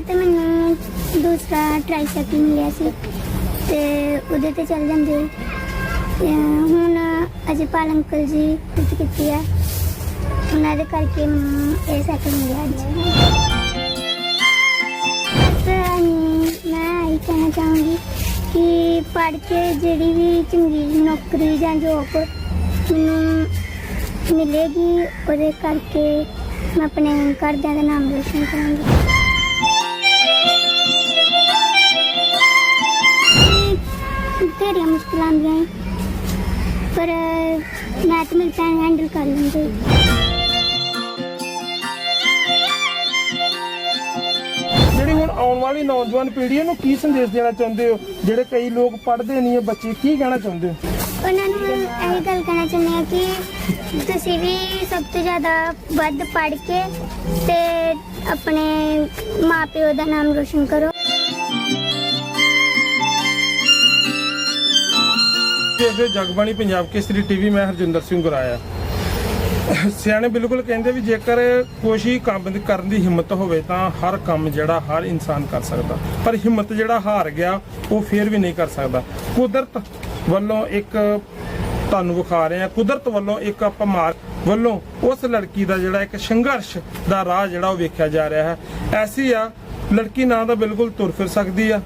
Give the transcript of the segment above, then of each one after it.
ਤੇ ਮੈਨੂੰ ਦੂਸਰਾ ਟ੍ਰਾਈਸਾਈਕਲ ਮਿਲਿਆ ਸੀ ਤੇ ਉਹਦੇ ਤੇ ਚੱਲ ਜਾਂਦੇ ਤੇ ਹੁਣ ਅਜੇਪਾਲ ਅੰਕਲ ਜੀ ਕੁਝ ਕੀਤੀ ਹੈ ਉਹਨਾਂ ਦੇ ਕਰਕੇ ਮੈਨੂੰ ਇਹ ਸਾਈਕਲ ਮਿਲਿਆ ਅੱਜ। ਬਸ ਮੈਂ ਇਹ ਕਹਿਣਾ ਚਾਹੂੰਗੀ ਕਿ ਪੜ੍ਹ ਕੇ ਜਿਹੜੀ ਵੀ ਚੰਗੀ ਨੌਕਰੀ ਜਾਂ ਜੋਬ ਮੈਨੂੰ ਮਿਲੇਗੀ, ਉਹਦੇ ਕਰਕੇ ਮੈਂ ਆਪਣੇ ਘਰਦਿਆਂ ਦਾ ਨਾਮ ਰੋਸ਼ਨ ਕਰਾਂਗੀ। ਤੇਰੀਆਂ ਮੁਸ਼ਕਲਾਂ ਆਉਂਦੀਆਂ ਏ, ਪਰ ਮੈਂ ਤੇ ਮੇਰੀ ਭੈਣ ਹੈਂਡਲ ਕਰ ਲੈਂਦੇ। ਜਿਹੜੀ ਹੁਣ ਆਉਣ ਵਾਲੀ ਨੌਜਵਾਨ ਪੀੜ੍ਹੀ ਨੂੰ ਕੀ ਸੰਦੇਸ਼ ਦੇਣਾ ਚਾਹੁੰਦੇ ਹੋ? ਜਿਹੜੇ ਕਈ ਲੋਕ ਪੜ੍ਹਦੇ ਨਹੀਂ ਹੈ ਬੱਚੇ ਕੀ ਕਹਿਣਾ ਚਾਹੁੰਦੇ ਹੋ? ਉਹਨਾਂ ਨੂੰ ਇਹ ਗੱਲ ਕਹਿਣਾ ਚਾਹੁੰਦੇ ਹਾਂ ਕਿ ਤੁਸੀਂ ਵੀ ਸਭ ਤੋਂ ਜ਼ਿਆਦਾ ਵੱਧ ਪੜ੍ਹ ਕੇ ਤੇ ਆਪਣੇ ਮਾਪਿਓ ਦਾ ਨਾਮ ਰੋਸ਼ਨ ਕਰੋ। ਦੇਖਦੇ ਜਗਬਾਣੀ ਪੰਜਾਬ ਕੇਸਰੀ ਟੀਵੀ ਮੈਂ ਹਰਜਿੰਦਰ ਸਿੰਘ ਗੁਰਾਇਆ। ਸਿਆਣੇ ਬਿਲਕੁਲ ਕਹਿੰਦੇ ਵੀ ਜੇਕਰ ਕੋਸ਼ਿਸ਼ ਕੰਮ ਕਰਨ ਦੀ ਹਿੰਮਤ ਹੋਵੇ ਤਾਂ ਹਰ ਕੰਮ ਜਿਹੜਾ ਹਰ ਇਨਸਾਨ ਕਰ ਸਕਦਾ। ਪਰ ਹਿੰਮਤ ਜਿਹੜਾ ਹਾਰ ਗਿਆ, ਉਹ ਫੇਰ ਵੀ ਨਹੀਂ ਕਰ ਸਕਦਾ। ਕੁਦਰਤ ਵੱਲੋਂ ਇੱਕ ਤੁਹਾਨੂੰ ਵਿਖਾ ਰਹੇ ਆ ਕੁਦਰਤ ਵੱਲੋਂ ਇੱਕ ਆਪਾਂ ਮਾਰ ਵੱਲੋਂ ਉਸ ਲੜਕੀ ਦਾ ਜਿਹੜਾ ਇੱਕ ਸੰਘਰਸ਼ ਦਾ ਰਾਹ ਜਿਹੜਾ ਉਹ ਵੇਖਿਆ ਜਾ ਰਿਹਾ ਹੈ। ਐਸੀ ਆ, ਲੜਕੀ ਨਾ ਤਾਂ ਬਿਲਕੁਲ ਤੁਰ ਫਿਰ ਸਕਦੀ ਆ।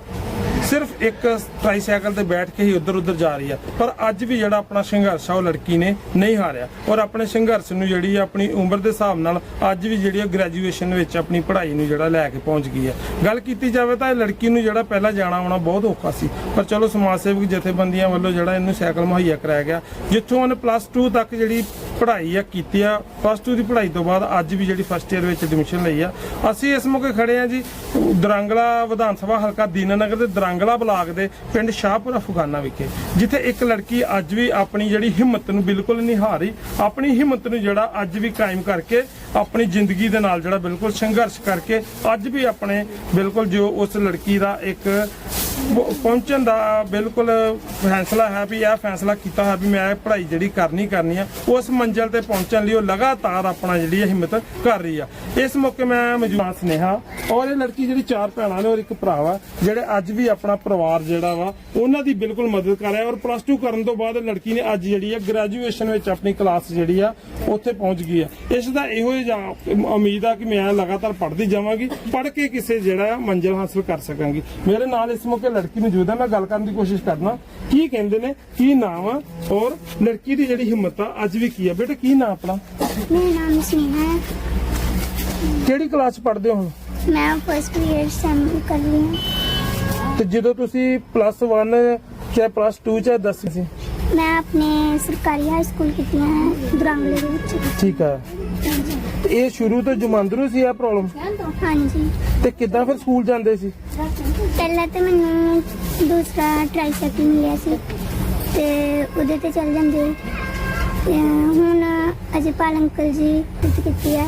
ਸਿਰਫ ਇੱਕ ਟ੍ਰਾਈਸਾਈਕਲ ਤੇ ਬੈਠ ਕੇ ਹੀ ਉੱਧਰ ਉੱਧਰ ਜਾ ਰਹੀ ਆ। ਪਰ ਅੱਜ ਵੀ ਜਿਹੜਾ ਆਪਣਾ ਸੰਘਰਸ਼ ਆ, ਉਹ ਲੜਕੀ ਨੇ ਨਹੀਂ ਹਾਰਿਆ। ਔਰ ਆਪਣੇ ਸੰਘਰਸ਼ ਨੂੰ ਜਿਹੜੀ ਆਪਣੀ ਉਮਰ ਦੇ ਹਿਸਾਬ ਨਾਲ ਅੱਜ ਵੀ ਜਿਹੜੀ ਗ੍ਰੈਜੂਏਸ਼ਨ ਵਿੱਚ ਆਪਣੀ ਪੜ੍ਹਾਈ ਨੂੰ ਜਿਹੜਾ ਲੈ ਕੇ ਪਹੁੰਚ ਗਈ ਹੈ ਗੱਲ ਕੀਤੀ ਜਾਵੇ ਤਾਂ ਇਹ ਲੜਕੀ ਨੂੰ ਜਿਹੜਾ ਪਹਿਲਾਂ ਜਾਣਾ ਆਉਣਾ ਬਹੁਤ ਔਖਾ ਸੀ। ਪਰ ਚਲੋ ਸਮਾਜ ਸੇਵਕ ਜਥੇਬੰਦੀਆਂ ਵੱਲੋਂ ਜਿਹੜਾ ਇਹਨੂੰ ਸਾਈਕਲ ਮੁਹੱਈਆ ਕਰਾਇਆ ਗਿਆ। ਜਿੱਥੋਂ ਉਹਨੇ ਪਲੱਸ 2 ਤੱਕ ਜਿਹੜੀ ਪੜ੍ਹਾਈ ਆ, ਕੀਤੀ ਆ ਪਲੱਸ 2 ਦੀ ਪੜ੍ਹਾਈ ਤੋਂ ਬਾਅਦ ਅੱਜ ਵੀ ਜਿਹੜੀ ਫਸਟ ਇਅਰ ਵਿੱਚ ਐਡਮਿਸ਼ਨ ਲਈ ਆ। ਅਸੀਂ ਇਸ ਮੌਕੇ ਖੜੇ ਆ ਜੀ, ਦਰਾਂਗਲਾ ਵਿਧਾਨ ਸਭਾ ਹਲਕਾ ਦੀਨਾਨਗਰ ਦੇ ਦਰਾਂਗਲਾ ਬਲਾਕ ਦੇ ਪਿੰਡ ਸ਼ਾਹਪੁਰ ਅਫਗਾਨਾ ਵਿਖੇ, ਜਿੱਥੇ ਇੱਕ ਲੜਕੀ ਅੱਜ ਵੀ ਆਪਣੀ ਜਿਹੜੀ ਹਿੰਮਤ ਨੂੰ ਬਿਲਕੁਲ ਨਹੀਂ ਹਾਰੀ, ਆਪਣੀ ਹਿੰਮਤ ਨੂੰ ਜਿਹੜਾ ਅੱਜ ਵੀ ਕਾਇਮ ਕਰਕੇ, ਆਪਣੀ ਜ਼ਿੰਦਗੀ ਦੇ ਨਾਲ ਜਿਹੜਾ ਬਿਲਕੁਲ ਸੰਘਰਸ਼ ਕਰਕੇ, ਅੱਜ ਵੀ ਆਪਣੇ ਬਿਲਕੁਲ ਜੋ ਉਸ ਲੜਕੀ ਦਾ ਇੱਕ ਪਹੁੰਚਣ ਦਾ ਬਿਲਕੁਲ ਫੈਸਲਾ ਹੈ ਵੀ ਇਹ ਫੈਸਲਾ ਕੀਤਾ ਹੈ ਵੀ ਮੈਂ ਪੜ੍ਹਾਈ ਜਿਹੜੀ ਕਰਨੀ ਕਰਨੀ ਆ, ਉਸ ਮੰਜ਼ਿਲ ਤੇ ਪਹੁੰਚਣ ਲਈ ਉਹ ਲਗਾਤਾਰ ਆਪਣਾ ਜਿਹੜੀ ਹੈ ਹਿੰਮਤ ਕਰ ਰਹੀ ਆ। ਇਸ ਮੌਕੇ ਮੈਂ ਮੌਜੂਦ ਹਾਂ ਸਨੇਹਾ ਔਰ ਇਹ ਲੜਕੀ ਜਿਹੜੀ ਚਾਰ ਭੈਣਾਂ ਨੇ ਔਰ ਇੱਕ ਭਰਾ ਵਾ, ਜਿਹੜੇ ਅੱਜ ਵੀ ਆਪਣਾ ਪਰਿਵਾਰ ਜਿਹੜਾ ਵਾ, ਉਹਨਾਂ ਦੀ ਬਿਲਕੁਲ ਮਦਦ ਕਰ ਰਿਹਾ ਔਰ ਪਲੱਸ 2 ਕਰਨ ਤੋਂ ਬਾਅਦ ਲੜਕੀ ਨੇ ਅੱਜ ਜਿਹੜੀ ਆ ਗ੍ਰੈਜੂਏਸ਼ਨ ਵਿੱਚ ਆਪਣੀ ਕਲਾਸ ਜਿਹੜੀ ਆ, ਉੱਥੇ ਪਹੁੰਚ ਗਈ ਆ। ਇਸ ਦਾ ਇਹੋ ਹੀ ਜਾ- ਉਮੀਦ ਆ ਕਿ ਮੈਂ ਲਗਾਤਾਰ ਪੜ੍ਹਦੀ ਜਾਵਾਂਗੀ, ਪੜ੍ਹ ਕੇ ਕਿਸੇ ਜਿਹੜਾ ਮੰਜ਼ਿਲ ਹਾਸਲ ਕਰ ਸਕਾਂਗੀ। ਮੇਰੇ ਨਾਲ ਇਸ ਮੌਕੇ ਲੜਕੀ ਮੌਜੂਦ ਹੈ ਮੈਂ ਗੱਲ ਕਰਨ ਦੀ ਕੋਸ਼ਿਸ਼ ਕਰਨਾ ਕੀ ਕਹਿੰਦੇ ਨੇ ਕੀ ਨਾਮ ਆ ਔਰ ਲੜਕੀ ਦੀ ਜਿਹੜੀ ਹਿੰਮਤ ਆ ਅੱਜ ਵੀ ਕੀ ਆ? ਬੇਟਾ ਕੀ ਨਾਮ ਆਪਣਾ? ਮੇਰਾ ਨਾਮ ਸਨੇਹਾ ਹੈ। ਕਿਹੜੀ ਕਲਾਸ ਪੜ੍ਹਦੇ ਹੋ ਹੁਣ? ਮੈਂ ਫਸਟ ਇਅਰ ਸੈਮ ਕਰ ਰਹੀ ਹਾਂ। ਤੇ ਜਦੋਂ ਤੁਸੀਂ ਪਲੱਸ 1 ਚਾਹੇ ਪਲੱਸ 2 ਚਾਹੇ 10 ਸੀ? ਮੈਂ ਆਪਣੇ ਸਰਕਾਰੀ ਹਾਈ ਸਕੂਲ ਕੀਤੀਆਂ ਹੈ ਦਰਾਂਗਲੇ ਦੇ ਵਿੱਚ। ਠੀਕ ਆ। ਤੇ ਇਹ ਸ਼ੁਰੂ ਤੋਂ ਜਮਾਂਦਰੂ ਸੀ ਆ ਪ੍ਰੋਬਲਮ ਹਾਂਜੀ। ਤੇ ਕਿੱਦਾਂ ਫਿਰ ਸਕੂਲ ਜਾਂਦੇ ਸੀ? ਪਹਿਲਾਂ ਤੇ ਮੈਨੂੰ ਦੂਸਰਾ ਟ੍ਰਾਈਸਾਈਕਲ ਮਿਲਿਆ ਸੀ। ਤੇ ਉਹਦੇ ਤੇ ਚੱਲ ਜਾਂਦੇ। ਤੇ ਹੁਣ ਅਜੇਪਾਲ ਅੰਕਲ ਜੀ ਕੁਝ ਕੀਤੀ ਹੈ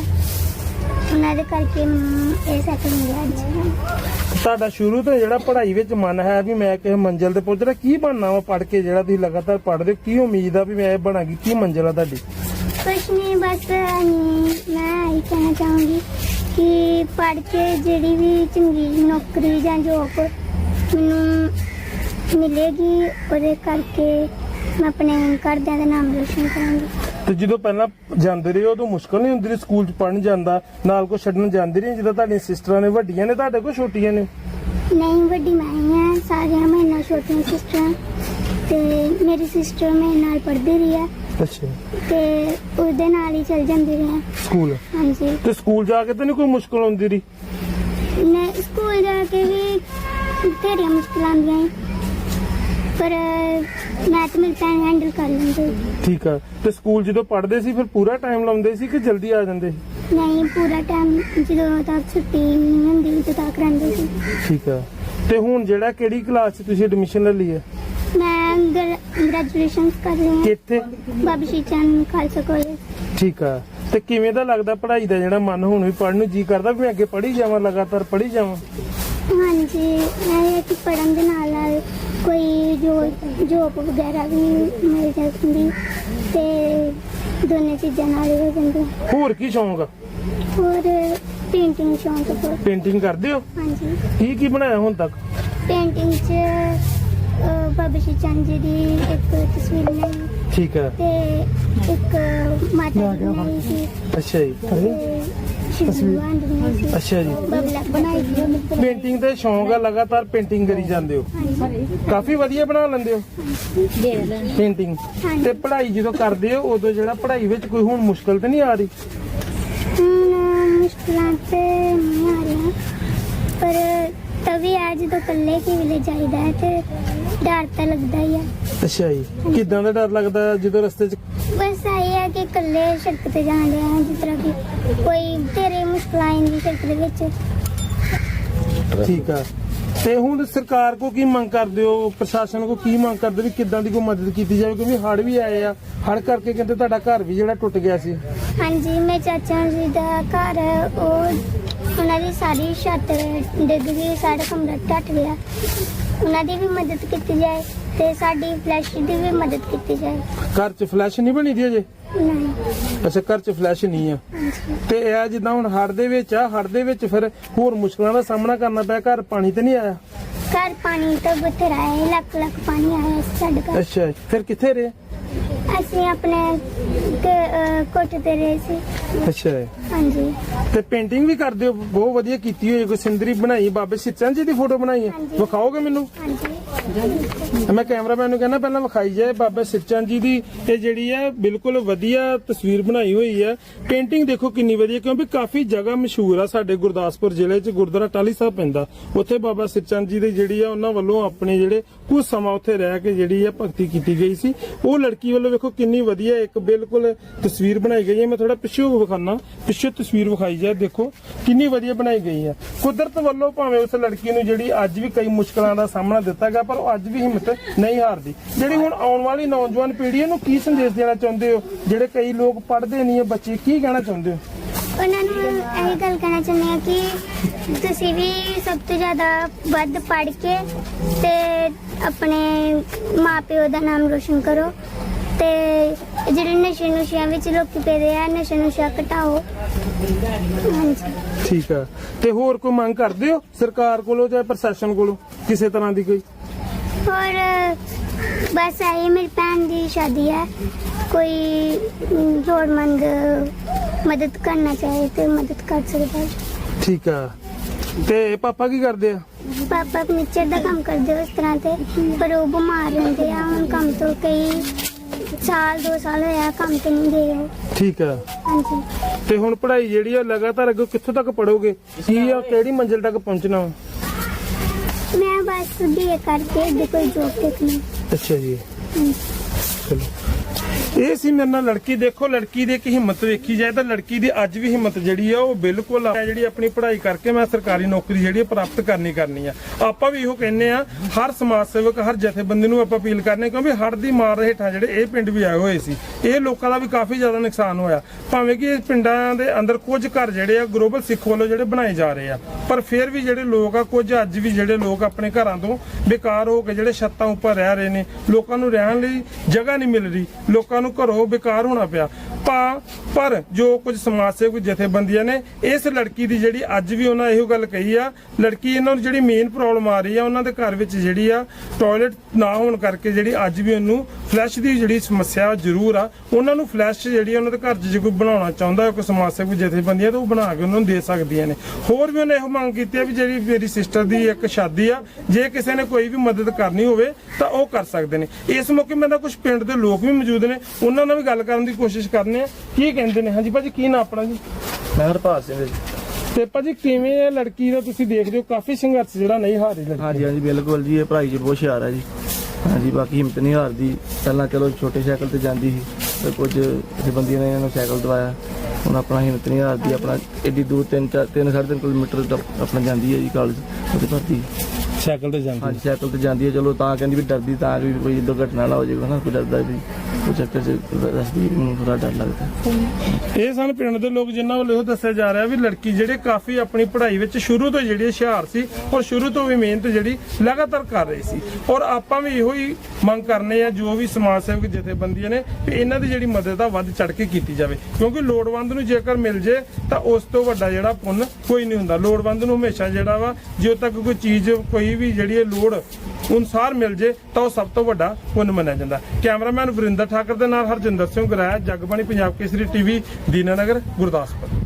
ਉਹਨਾਂ ਦੇ ਕਰਕੇ ਮੈਨੂੰ ਇਹ ਸਾਈਕਲ ਮਿਲਿਆ ਅੱਜ। ਤੁਹਾਡਾ ਸ਼ੁਰੂ ਤੋਂ ਜਿਹੜਾ ਪੜ੍ਹਾਈ ਵਿੱਚ ਮਨ ਹੈ ਵੀ ਮੈਂ ਕਿਸੇ ਮੰਜ਼ਿਲ ਤੇ ਪਹੁੰਚਣਾ ਕੀ ਬਣਨਾ ਵਾ ਪੜ੍ਹ ਕੇ ਜਿਹੜਾ ਤੁਸੀਂ ਲਗਾਤਾਰ ਪੜ੍ਹਦੇ ਹੋ? ਕੀ ਉਮੀਦ ਆ ਵੀ ਮੈਂ ਇਹ ਬਣਾਂਗੀ? ਕੀ ਮੰਜ਼ਿਲ ਆ ਤੁਹਾਡੀ? ਕੁਛ ਨਹੀਂ ਬਸ ਮੈਂ ਇਹ ਕਹਿਣਾ ਚਾਹੂੰਗੀ ਕਿ ਪੜ੍ਹ ਕੇ ਜਿਹੜੀ ਵੀ ਚੰਗੀ ਨੌਕਰੀ ਜਾਂ ਜੋਬ ਮੈਨੂੰ ਮਿਲੇਗੀ ਉਹਦੇ ਕਰਕੇ ਮੈਂ ਆਪਣੇ ਘਰਦਿਆਂ ਦਾ ਨਾਮ ਰੋਸ਼ਨ ਕਰਾਂਗੀ। ਤੇ ਜਦੋਂ ਪਹਿਲਾਂ ਜਾਂਦੇ ਰਹੇ ਉਦੋਂ ਮੁਸ਼ਕਲ ਨਹੀਂ ਹੁੰਦੀ ਰਹੀ ਸਕੂਲ ਚ ਪੜਨ ਜਾਂਦਾ ਨਾਲ ਕੋ ਛੱਡਣ ਜਾਂਦੀ ਰਹੀ ਜਿੱਦਾਂ ਤੁਹਾਡੀਆਂ ਸਿਸਟਰਾਂ ਨੇ? ਵੱਡੀਆਂ ਨੇ ਤੁਹਾਡੇ ਕੋਲ ਛੋਟੀਆਂ ਨੇ? ਨਹੀਂ ਵੱਡੀ ਮੈਂ ਹੀ ਹਾਂ। ਸਾਰੀਆਂ ਮੇਰੇ ਨਾਲ ਛੋਟੀਆਂ ਸਿਸਟਰਾਂ ਤੇ ਮੇਰੀ ਸਿਸਟਰ ਮੇਰੇ ਨਾਲ ਪੜ੍ਹਦੀ ਰਹੀ ਹੈ। ਅੱਛਾ। ਤੇ ਉਹਦੇ ਨਾਲ ਹੀ ਚੱਲ ਜਾਂਦੀ ਰਹੀ। ਹਾਂ ਸਕੂਲ? ਹਾਂਜੀ। ਤੇ ਸਕੂਲ ਜਾ ਕੇ ਤਾਂ ਨਹੀਂ ਕੋਈ ਮੁਸ਼ਕਲ ਹੁੰਦੀ ਰਹੀ? ਮੈਂ ਸਕੂਲ ਜਾ ਕੇ ਵੀ ਤੇਰੀਆਂ ਮੁਸ਼ਕਲਾਂ ਆਉਂਦੀਆਂ ਏ, ਪਰ ਮੈਂ ਤੇ ਮੇਰੀ ਭੈਣ ਹੈਂਡਲ ਕਰ ਲੈਂਦੇ। ਠੀਕ ਆ। ਤੇ ਸਕੂਲ ਜਦੋਂ ਪੜ੍ਹਦੇ ਸੀ ਫਿਰ ਪੂਰਾ ਟਾਈਮ ਲਾਉਂਦੇ ਸੀ ਕਿ ਜਲਦੀ ਆ ਜਾਂਦੇ ਸੀ? ਨਹੀਂ ਪੂਰਾ ਟਾਈਮ ਜਦੋਂ ਤੱਕ ਛੁੱਟੀ ਨਹੀਂ ਹੁੰਦੀ ਉਦੋਂ ਤੱਕ ਰਹਿੰਦੇ ਸੀ। ਠੀਕ ਆ। ਤੇ ਹੁਣ ਜਿਹੜਾ ਕਿਹੜੀ ਕਲਾਸ 'ਚ ਤੁਸੀਂ ਐਡਮਿਸ਼ਨ ਲੈ ਲਈ ਹੈ? ਗ੍ਰੈਜੂਏਸ਼ਨ ਕਰ ਰਹੀ ਹਾਂ। ਕਿੱਥੇ? ਬਾਬਾ ਸ਼੍ਰੀ ਚੰਦ ਖਾਲਸਾ ਕਾਲਜ ਠੀਕ ਆ। ਤੇ ਕਿਵੇਂ ਦਾ ਲੱਗਦਾ ਪੜ੍ਹਾਈ ਦਾ ਜਿਹੜਾ ਮਨ ਹੁਣ ਵੀ ਪੜ੍ਹਨ ਨੂੰ ਜੀ ਕਰਦਾ ਵੀ ਮੈਂ ਅੱਗੇ ਪੜ੍ਹੀ ਜਾਵਾਂ ਲਗਾਤਾਰ ਪੜ੍ਹੀ ਜਾਵਾਂ? ਹਾਂਜੀ ਇਹ ਹੈ ਕਿ ਪੜਨ ਦੇ ਨਾਲ ਨਾਲ ਕੋਈ ਜੋ ਜੋਬ ਵਗੈਰਾ ਵੀ ਮਿਲ ਜਾਂਦੀ ਤੇ ਦੋਨੇ ਚੀਜ਼ਾਂ ਨਾਲ ਹੀ ਹੋ ਜਾਂਦੀਆਂ ਹੋਰ ਕੀ ਸ਼ੌਂਕ? ਆ ਹੋਰ ਪੇਂਟਿੰਗ ਸ਼ੌਂਕ ਬਹੁਤ। ਪੇਂਟਿੰਗ ਕਰਦੇ ਹੋ? ਹਾਂਜੀ। ਕੀ ਕੀ ਬਣਾਇਆ ਹੁਣ ਤੱਕ? ਪੇਂਟਿੰਗ 'ਚ ਬਾਬਾ ਸ਼੍ਰੀ ਚੰਦ ਜੀ ਦੀ ਇੱਕ ਤਸਵੀਰ ਬਣਾਈ। ਠੀਕ ਹੈ। ਤੇ ਇੱਕ ਮਾਤਾ ਜੀ ਬਣਾਈ ਸੀ। ਅੱਛਾ ਜੀ। ਤੇ ਸ਼ਿਵ ਭਗਵਾਨ ਦੀ ਬਣਾਈ ਸੀ। ਅੱਛਾ ਜੀ। ਬਬਲਾ ਬਣਾਈ ਸੀ ਉਹਨੇ ਫਿਰ- ਪੇਂਟਿੰਗ ਤੇ ਸ਼ੌਂਕ ਆ ਲਗਾਤਾਰ ਪੇਂਟਿੰਗ ਕਰੀ ਜਾਂਦੇ ਹੋ। ਹਾਂਜੀ। ਕਾਫੀ ਵਧੀਆ ਬਣਾ ਲੈਂਦੇ ਹੋ। ਪੇਂਟਿੰਗ। ਹਾਂਜੀ। ਤੇ ਪੜ੍ਹਾਈ ਜਦੋਂ ਕਰਦੇ ਹੋ ਉਦੋਂ ਜਿਹੜਾ ਪੜ੍ਹਾਈ ਵਿੱਚ ਕੋਈ ਹੁਣ ਮੁਸ਼ਕਲ ਤੇ ਨਹੀਂ ਆ ਰਹੀ? ਹੁਣ ਮੁਸ਼ਕਲਾਂ ਤੇ ਨਹੀਂ ਆ ਰਹੀਆਂ। ਪਰ ਤभी ਆ ਜਦੋਂ ਇਕੱਲੇ ਕੀ ਵੇਲੇ ਜਾਈਦਾ ਹੈ ਤੇ ਡਰ ਤਾਂ ਲੱਗਦਾ ਹੀ ਆ। ਅੱਛਾ ਜੀ। ਕਿਦਾਂ ਦਾ ਡਰ ਲੱਗਦਾ ਹੈ ਜਦੋਂ ਰਸਤੇ 'ਚ ਬਸ ਇਹ ਹੈ ਕਿ ਇਕੱਲੇ ਸੜਕ ਤੇ ਜਾਂਦੇ ਆ ਜਿਸ ਤਰ੍ਹਾਂ ਕਿ ਕੋਈ ਤੇਰੇ ਮੁਸ਼ਕਲਾਂ ਆਉਂਦੀ ਸੜਕ ਦੇ ਵਿੱਚ। ਠੀਕ ਆ। ਤੇ ਹੁਣ ਸਰਕਾਰ ਕੋ ਕੀ ਮੰਗ ਕਰਦੇ ਹੋ? ਪ੍ਰਸ਼ਾਸਨ ਕੋ ਕੀ ਮੰਗ ਕਰਦੇ ਵੀ ਕਿੱਦਾਂ ਦੀ ਕੋਈ ਮਦਦ ਕੀਤੀ ਜਾਵੇ? ਕਿਉਂਕਿ ਹੜ ਵੀ ਆਏ ਆ। ਹੜ ਕਰਕੇ ਕਹਿੰਦੇ ਤੁਹਾਡਾ ਘਰ ਵੀ ਜਿਹੜਾ ਟੁੱਟ ਗਿਆ ਸੀ। ਹਾਂਜੀ ਮੇਰੇ ਚਾਚਾ ਜੀ ਦਾ ਘਰ ਉਹ ਉਹਨਾਂ ਦੀ ਸਾਰੀ ਛੱਤ ਡਿੱਗ ਗਈ ਸਾਡਾ ਕਮਰਾ ਟੱਟ ਗਿਆ। ਉਹਨਾਂ ਦੀ ਵੀ ਮਦਦ ਕੀਤੀ ਜਾਏ ਤੇ ਸਾਡੀ ਫਲੈਸ਼ ਦੀ ਵੀ ਮਦਦ ਕੀਤੀ ਜਾਏ। ਘਰ 'ਚ ਫਲੈਸ਼ ਨਹੀਂ ਬਣੀ ਦੀ ਅਜੇ? ਨਹੀਂ। ਅੱਛਾ ਘਰ 'ਚ ਫਲੈਸ਼ ਨਹੀਂ ਆ। ਤੇ ਇਹ ਜਿੱਦਾਂ ਹੁਣ ਹੜ ਦੇ ਵਿੱਚ ਆ ਹੜ ਦੇ ਵਿੱਚ ਫਿਰ ਹੋਰ ਮੁਸ਼ਕਲਾਂ ਦਾ ਸਾਹਮਣਾ ਕਰਨਾ ਪਿਆ ਘਰ ਪਾਣੀ ਤੇ ਨਹੀਂ ਆਇਆ? ਘਰ ਪਾਣੀ ਤੋਂ ਬਥੇਰਾ ਹੈ ਲੱਖ ਲੱਖ ਪਾਣੀ ਆਇਆ ਸੀ ਸਾਡੇ ਘਰ। ਅੱਛਾ। ਫਿਰ ਕਿੱਥੇ ਰਹੇ? ਅਸੀਂ ਆਪਣੇ ਕ- ਅਹ ਕੋਠੇ ਤੇ ਰਹੇ ਸੀ। ਅੱਛਾ। ਹਾਂਜੀ। ਤੇ ਪੇਂਟਿੰਗ ਵੀ ਕਰਦੇ ਹੋ? ਬਹੁਤ ਵਧੀਆ ਕੀਤੀ ਹੋਈ ਕੋਈ ਸਿੰਦਰੀ ਬਣਾਈ? ਬਾਬੇ ਸਿੱਚਨ ਜੀ ਦੀ ਫੋਟੋ ਬਣਾਈ ਹੈ? ਹਾਂਜੀ। ਵਿਖਾਓਗੇ ਮੈਨੂੰ? ਹਾਂਜੀ। ਮੈਂ ਕੈਮਰਾਮੈਨ ਨੂੰ ਕਹਿੰਦਾ, ਪਹਿਲਾਂ ਵਿਖਾਈ ਜਾਏ ਬਾਬਾ ਸਿਰਚੰਦ ਜੀ ਦੀ। ਇਹ ਜਿਹੜੀ ਹੈ, ਬਿਲਕੁਲ ਵਧੀਆ ਤਸਵੀਰ ਬਣਾਈ ਹੋਈ ਹੈ। ਪੇਂਟਿੰਗ ਦੇਖੋ ਕਿੰਨੀ ਵਧੀਆ, ਕਿਉਂਕਿ ਕਾਫੀ ਜਗ੍ਹਾ ਮਸ਼ਹੂਰ ਆ ਸਾਡੇ ਗੁਰਦਾਸਪੁਰ ਜ਼ਿਲ੍ਹੇ 'ਚ, ਗੁਰਦੁਆਰਾ ਟਾਲੀ ਸਾਹਿਬ ਪੈਂਦਾ। ਉੱਥੇ ਬਾਬਾ ਸਿਰਚੰਦ ਜੀ ਦੀ ਜਿਹੜੀ ਆ, ਉਹਨਾਂ ਵੱਲੋਂ ਆਪਣੇ ਜਿਹੜੇ ਕੁਝ ਸਮਾਂ ਉੱਥੇ ਰਹਿ ਕੇ ਜਿਹੜੀ ਆ ਭਗਤੀ ਕੀਤੀ ਗਈ ਸੀ। ਉਹ ਲੜਕੀ ਵੱਲੋਂ ਵੇਖੋ ਕਿੰਨੀ ਵਧੀਆ ਇੱਕ ਬਿਲਕੁਲ ਤਸਵੀਰ ਬਣਾਈ ਗਈ ਹੈ। ਮੈਂ ਥੋੜਾ ਪਿੱਛੇ ਵਿਖਾਣਾ ਪਿੱਛੇ ਤਸਵੀਰ ਵਿਖਾਈ ਜਾਏ, ਦੇਖੋ ਕਿੰਨੀ ਵਧੀਆ ਬਣਾਈ ਗਈ ਹੈ। ਕੁਦਰਤ ਵੱਲੋਂ ਭਾਵੇਂ ਉਸ ਲੜਕੀ ਨੂੰ ਜਿਹੜੀ ਅੱਜ ਵੀ ਕਈ ਮੁਸ਼ਕਲਾਂ ਦਾ ਸਾਹਮਣਾ ਦਿੱਤਾ ਗਿਆ ਪਰ ਉਹ ਅੱਜ ਵੀ ਹਿੰਮਤ ਨਹੀਂ ਹਾਰਦੀ। ਜਿਹੜੀ ਹੁਣ ਆਉਣ ਵਾਲੀ ਨੌਜਵਾਨ ਪੀੜ੍ਹੀ ਇਹਨੂੰ ਕੀ ਸੰਦੇਸ਼ ਦੇਣਾ ਚਾਹੁੰਦੇ ਹੋ? ਜਿਹੜੇ ਕਈ ਲੋਕ ਪੜ੍ਹਦੇ ਨਹੀਂ ਹੈ ਬੱਚੇ ਕੀ ਕਹਿਣਾ ਚਾਹੁੰਦੇ ਹੋ? ਉਹਨਾਂ ਨੂੰ ਇਹ ਗੱਲ ਕਹਿਣਾ ਚਾਹੁੰਦੇ ਆ ਕਿ ਤੁਸੀਂ ਵੀ ਸਭ ਤੋਂ ਜ਼ਿਆਦਾ ਵੱਧ ਪੜ੍ਹ ਕੇ ਤੇ ਆਪਣੇ ਮਾਪਿਓ ਦਾ ਨਾਮ ਰੋਸ਼ਨ ਕਰੋ ਤੇ ਜਿਹੜੇ ਨਸ਼ੇ ਨੁਸ਼ਿਆਂ ਵਿੱਚ ਲੋਕੀ ਪਏ ਆ ਨਸ਼ੇ ਨੁਸ਼ਾ ਘਟਾਓ। ਹਾਂਜੀ। ਠੀਕ ਆ। ਤੇ ਹੋਰ ਕੋਈ ਮੰਗ ਕਰਦੇ ਹੋ? ਸਰਕਾਰ ਕੋਲੋਂ ਜਾਂ ਪ੍ਰਸ਼ਾਸਨ ਕੋਲੋਂ? ਕਿਸੇ ਤਰ੍ਹਾਂ ਦੀ ਕੋਈ? ਔਰ ਬਸ ਆਈ ਮੇਰੀ ਭੈਣ ਦੀ ਸ਼ਾਦੀ ਹੈ ਕੋਈ ਅਮ, ਲੋੜਵੰਦ ਮਦਦ ਕਰਨਾ ਚਾਹੇ ਤੇ ਮਦਦ ਕਰ ਸਕਦਾ। ਹੈ ਠੀਕ ਆ। ਤੇ ਪਾਪਾ ਕੀ ਕਰਦੇ ਆ? ਪਾਪਾ ਫਰਨੀਚਰ ਦਾ ਕੰਮ ਕਰਦੇ ਉਸ ਤਰ੍ਹਾਂ ਤੇ ਪਰ ਉਹ ਬਿਮਾਰ ਰਹਿੰਦੇ ਆ। ਹੁਣ ਕੰਮ ਤੋਂ ਕਈ ਸਾਲ ਦੋ ਸਾਲ ਹੋਇਆ ਕੰਮ ਤੇ ਨਹੀਂ ਗਏ ਉਹ। ਠੀਕ ਆ। ਹਾਂਜੀ। ਤੇ ਹੁਣ ਪੜ੍ਹਾਈ ਜਿਹੜੀ ਆ ਲਗਾਤਾਰ ਅੱਗੇ ਕਿੱਥੋਂ ਤੱਕ ਪੜੋਗੇ ਕੀ ਆ ਕਿਹੜੀ ਮੰਜ਼ਿਲ ਤੱਕ ਪਹੁੰਚਣਾ ਵਾ? ਬੀਏ ਕਰਕੇ ਅੱਗੇ ਕੋਈ ਜੋਬ ਦੇਖਣੀ ਅੱਛਾ ਜੀ। ਚਲੋ। ਇਹ ਸੀ ਮੇਰੇ ਨਾਲ ਲੜਕੀ, ਦੇਖੋ ਲੜਕੀ ਦੀ ਇੱਕ ਹਿੰਮਤ ਵੇਖੀ ਜਾਏ ਤਾਂ ਲੜਕੀ ਦੀ ਅੱਜ ਵੀ ਹਿੰਮਤ ਜਿਹੜੀ ਆ ਉਹ ਬਿਲਕੁਲ ਆ। ਜਿਹੜੀ ਆਪਣੀ ਪੜ੍ਹਾਈ ਕਰਕੇ ਮੈਂ ਸਰਕਾਰੀ ਨੌਕਰੀ ਜਿਹੜੀ ਆ ਪ੍ਰਾਪਤ ਕਰਨੀ ਕਰਨੀ ਆ। ਆਪਾਂ ਵੀ ਇਹੋ ਕਹਿੰਨੇ ਆ, ਹਰ ਸਮਾਜ ਸੇਵਕ, ਹਰ ਜਥੇਬੰਦੀ ਨੂੰ ਆਪਾਂ ਅਪੀਲ ਕਰਨੇ ਕਿਉਂਕਿ ਹੜ੍ਹ ਦੀ ਮਾਰ ਹੇਠਾਂ ਜਿਹੜੇ ਇਹ ਪਿੰਡ ਵੀ ਆਏ ਹੋਏ ਸੀ, ਇਹ ਲੋਕਾਂ ਦਾ ਵੀ ਕਾਫੀ ਜ਼ਿਆਦਾ ਨੁਕਸਾਨ ਹੋਇਆ। ਭਾਵੇਂ ਕਿ ਪਿੰਡਾਂ ਦੇ ਅੰਦਰ ਕੁਝ ਘਰ ਜਿਹੜੇ ਆ ਗਲੋਬਲ ਸਿੱਖ ਵੱਲੋਂ ਜਿਹੜੇ ਬਣਾਏ ਜਾ ਰਹੇ ਆ, ਪਰ ਫਿਰ ਵੀ ਜਿਹੜੇ ਲੋਕ ਆ, ਕੁਝ ਅੱਜ ਵੀ ਜਿਹੜੇ ਲੋਕ ਆਪਣੇ ਘਰਾਂ ਤੋਂ ਬੇਕਾਰ ਹੋ ਕੇ ਜਿਹੜੇ ਛੱਤਾਂ ਉੱਪਰ ਰਹਿ ਰਹੇ ਨੇ, ਲੋਕਾਂ ਨੂੰ ਰਹਿਣ ਲਈ ਜਗ੍ਹਾ ਨਹੀਂ ਮਿਲ ਰਹੀ, ਲੋਕਾਂ ਨੂੰ ਘਰੋਂ ਬੇਕਾਰ ਹੋਣਾ ਪਿਆ ਪਾ ਪਰ ਜੋ ਕੁਝ ਸਮਾਜ ਸੇਵਕ ਜਥੇਬੰਦੀਆਂ ਨੇ, ਇਸ ਲੜਕੀ ਦੀ ਜਿਹੜੀ ਅੱਜ ਵੀ ਉਹਨਾਂ ਇਹੋ ਗੱਲ ਕਹੀ ਆ, ਲੜਕੀ ਇਹਨਾਂ ਨੂੰ ਜਿਹੜੀ ਮੇਨ ਪ੍ਰੋਬਲਮ ਆ ਰਹੀ ਆ, ਉਹਨਾਂ ਦੇ ਘਰ ਵਿੱਚ ਜਿਹੜੀ ਆ ਟਾਇਲਟ ਨਾ ਹੋਣ ਕਰਕੇ ਜਿਹੜੀ ਅੱਜ ਵੀ ਉਹਨੂੰ ਫਲੈਸ਼ ਦੀ ਜਿਹੜੀ ਸਮੱਸਿਆ ਜ਼ਰੂਰ ਆ, ਉਹਨਾਂ ਨੂੰ ਫਲੈਸ਼ ਜਿਹੜੀ ਉਹਨਾਂ ਦੇ ਘਰ 'ਚ ਜੇ ਕੋਈ ਬਣਾਉਣਾ ਚਾਹੁੰਦਾ ਕੋਈ ਸਮਾਜ ਸੇਵਕ ਜਥੇਬੰਦੀਆਂ, ਤਾਂ ਉਹ ਬਣਾ ਕੇ ਉਹਨਾਂ ਨੂੰ ਦੇ ਸਕਦੀਆਂ ਨੇ। ਹੋਰ ਵੀ ਉਹਨੇ ਇਹੋ ਮੰਗ ਕੀਤੀ ਆ ਵੀ ਜਿਹੜੀ ਮੇਰੀ ਸਿਸਟਰ ਦੀ ਇੱਕ ਸ਼ਾਦੀ ਆ, ਜੇ ਕਿਸੇ ਨੇ ਕੋਈ ਵੀ ਮਦਦ ਕਰਨੀ ਹੋਵੇ, ਤਾਂ ਉਹ ਕਰ ਸਕਦੇ ਨੇ। ਇਸ ਮੌਕੇ ਮੈਂ ਤਾਂ ਕੁਝ ਪਿੰਡ ਦੇ ਲੋਕ ਵੀ ਮੌਜੂਦ ਨੇ, ਉਹਨਾਂ ਨਾਲ ਵੀ ਗੱਲ ਕਰਨ ਦੀ ਕੋਸ਼ਿਸ਼ ਕਰਨੇ ਆ। ਕੀ ਕਹਿੰਦੇ ਨੇ। ਹਾਂਜੀ ਭਾਜੀ ਕੀ ਨਾਂ ਆਪਣਾ ਜੀ? ਮੈਂ ਹਰਪਾਲ ਸਿੰਘ ਜੀ। ਤੇ ਭਾਜੀ ਕਿਵੇਂ ਇਹ ਲੜਕੀ ਦਾ ਤੁਸੀਂ ਦੇਖਦੇ ਹੋ? ਕਾਫੀ ਸੰਘਰਸ਼ ਜਿਹੜਾ ਨਹੀਂ ਹਾਰੀ ਲੜਕੀ ਹਾਂਜੀ ਹਾਂਜੀ ਬਿਲਕੁਲ ਜੀ ਇਹ ਪੜ੍ਹਾਈ 'ਚ ਬਹੁਤ ਹੁਸ਼ਿਆਰ ਹੈ ਜੀ। ਹਾਂਜੀ ਬਾਕੀ ਹਿੰਮਤ ਨਹੀਂ ਹਾਰਦੀ। ਪਹਿਲਾਂ ਚਲੋ ਛੋਟੇ ਸਾਈਕਲ ਤੇ ਜਾਂਦੀ ਸੀ ਤੇ ਕੁਝ ਜਬੰਦੀਆਂ ਨੇ ਇਹਨੂੰ ਸਾਈਕਲ ਦਵਾਇਆ। ਹੁਣ ਆਪਣਾ ਹਿੰਮਤ ਨਹੀਂ ਹਾਰਦੀ ਆਪਣਾ ਐਡੀ ਦੂਰ 3 4 3 3.5 ਕਿਲੋਮੀਟਰ ਦਾ ਆਪਣਾ ਜਾਂਦੀ ਹੈ ਜੀ ਕਾਲਜ ਉਹਦੇ ਭਰਤੀ। ਸਾਈਕਲ ਤੇ ਜਾਂਦੀ ਹਾਂਜੀ ਸਾਈਕਲ ਤੇ ਜਾਂਦੀ ਹੈ ਚਲੋ ਤਾਂ ਕਹਿੰਦੀ ਵੀ ਡਰਦੀ ਤਾਂ ਵੀ ਕੋਈ ਦੁਰਘਟਨਾ ਨਾ ਹੋ ਜਾਵੇ ਨਾ ਕੋਈ ਡਰਦਾ ਵੀ ਉਹ ਚੱਕਰ ਚ ਰਸਦੀ ਨੂੰ ਥੋੜਾ ਡਰ ਲੱਗਦਾ। ਇਹ ਸਨ ਪਿੰਡ ਦੇ ਲੋਕ ਜਿਨ੍ਹਾਂ ਵੱਲੋਂ ਇਹ ਦੱਸਿਆ ਜਾ ਰਿਹਾ ਵੀ ਲੜਕੀ ਜਿਹੜੇ ਕਾਫੀ ਆਪਣੀ ਪੜ੍ਹਾਈ ਵਿੱਚ ਸ਼ੁਰੂ ਤੋਂ ਜਿਹੜੀ ਹੁਸ਼ਿਆਰ ਸੀ ਔਰ ਸ਼ੁਰੂ ਤੋਂ ਵੀ ਮਿਹਨਤ ਜਿਹੜੀ ਲਗਾਤਾਰ ਕਰ ਰਹੀ ਸੀ। ਔਰ ਆਪਾਂ ਵੀ ਇਹੋ ਹੀ ਮੰਗ ਕਰਨੇ ਆ ਜੋ ਵੀ ਸਮਾਜ ਸੇਵਕ ਜਥੇਬੰਦੀਆਂ ਨੇ ਕਿ ਇਹਨਾਂ ਦੀ ਜਿਹੜੀ ਮਦਦ ਆ ਵੱਧ ਚੜ ਕੇ ਕੀਤੀ ਜਾਵੇ। ਕਿਉਂਕਿ ਲੋੜਵੰਦ ਨੂੰ ਜੇਕਰ ਮਿਲ ਜੇ ਤਾਂ ਉਸ ਤੋਂ ਵੱਡਾ ਜਿਹੜਾ ਪੁੰਨ ਕੋਈ ਨਹੀਂ ਹੁੰਦਾ। ਲੋੜਵੰਦ ਨੂੰ ਹਮੇਸ਼ਾ ਜਿਹੜਾ ਵਾ ਜਦੋਂ ਤੱਕ ਕੋਈ ਚੀਜ਼ ਕੋਈ ਵੀ ਜਿਹੜੀ ਇਹ ਲੋੜ ਅਨੁਸਾਰ ਮਿਲ ਜੇ ਤਾਂ ਉਹ ਸਭ ਤੋਂ ਵੱਡਾ ਪੁੰਨ ਮੰਨਿਆ ਜਾਂਦਾ। ਕੈਮਰਾਮੈਨ ਵਰਿੰਦਰ ਠਾਕਰ ਦੇ ਨਾਲ ਹਰਜਿੰਦਰ ਸਿੰਘ ਗੁਰਾਇਆ ਜਗਬਾਣੀ, ਪੰਜਾਬ ਕੇਸਰੀ ਟੀਵੀ ਦੀਨਾਨਗਰ ਗੁਰਦਾਸਪੁਰ।